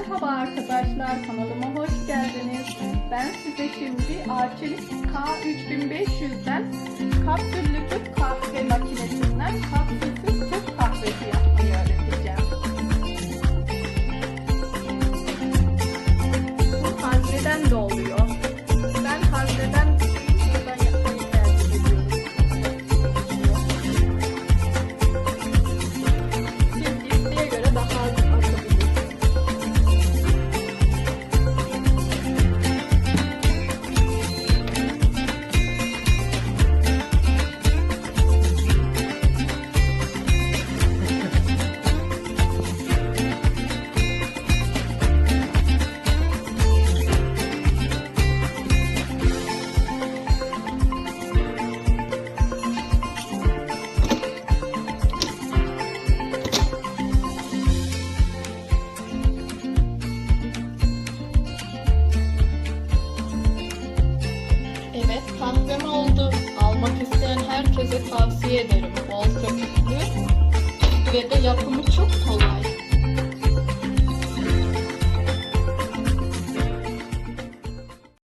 Merhaba arkadaşlar kanalıma hoş geldiniz. Ben size şimdi Arçelik K3500'den kapsüllü Almak isteyen herkese tavsiye ederim. Bol köpüklü ve de yapımı çok kolay.